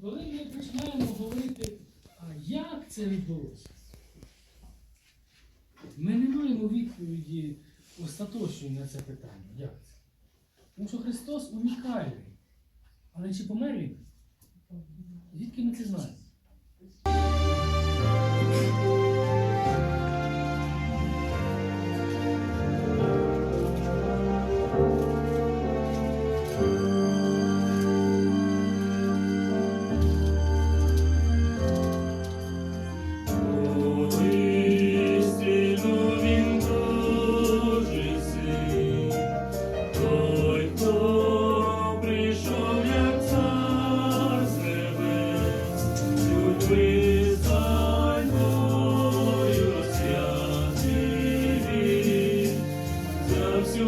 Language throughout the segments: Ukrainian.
коли ми починаємо говорити, а як це відбулося, ми не маємо відповіді остаточної на це питання. Як це? Тому що Христос унікальний. Але чи помер він? Звідки ми це знаємо?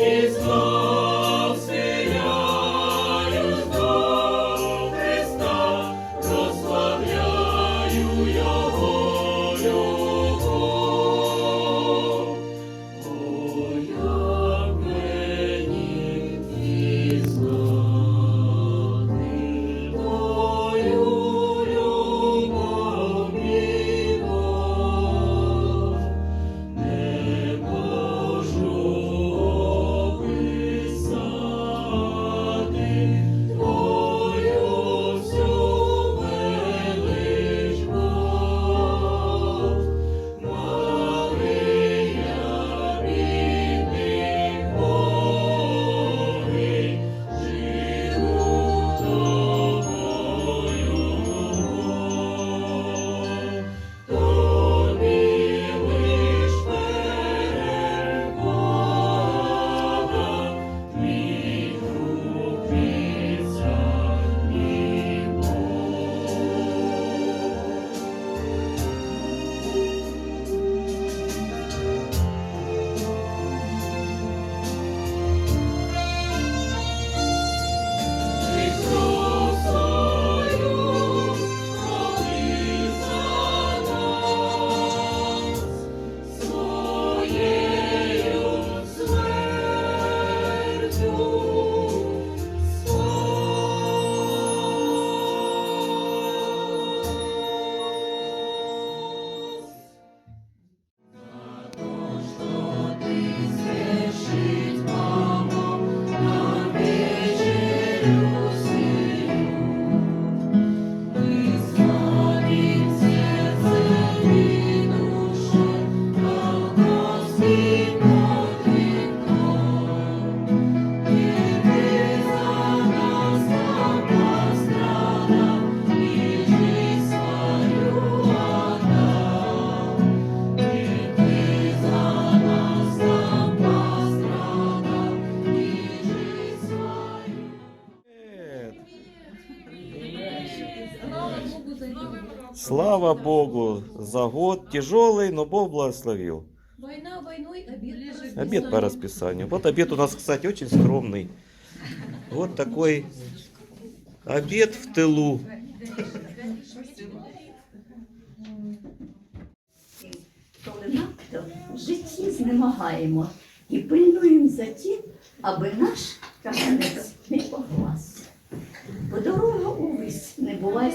is Lord. you. Слава Богу, за год тяжелый, но Бог благословил. Война войной, обед Обед по расписанию. Вот обед у нас, кстати, очень скромный. Вот такой обед в тылу. коли надто в житті знемагаємо і пильнуємо за тим, аби наш каганець не поглас. Бо дорога увесь не буває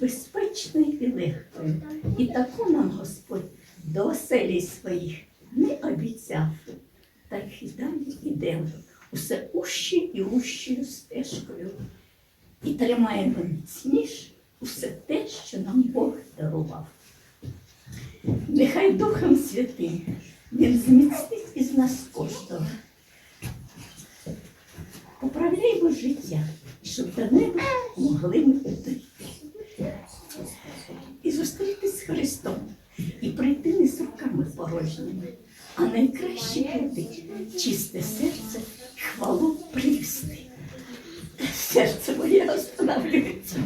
безпечною і легкою. І таку нам Господь до оселі своїх не обіцяв. Так і далі йдемо усе ущі і ущою стежкою. І тримаємо міцніш усе те, що нам Бог дарував. Нехай Духом Святим Він зміцнить із нас кожного. Поправляємо життя, щоб до неба могли ми дойти. І зустрітись з Христом, і прийти не з руками порожніми, а найкраще прийти чисте серце, хвалу привести. Серце моє останавливається.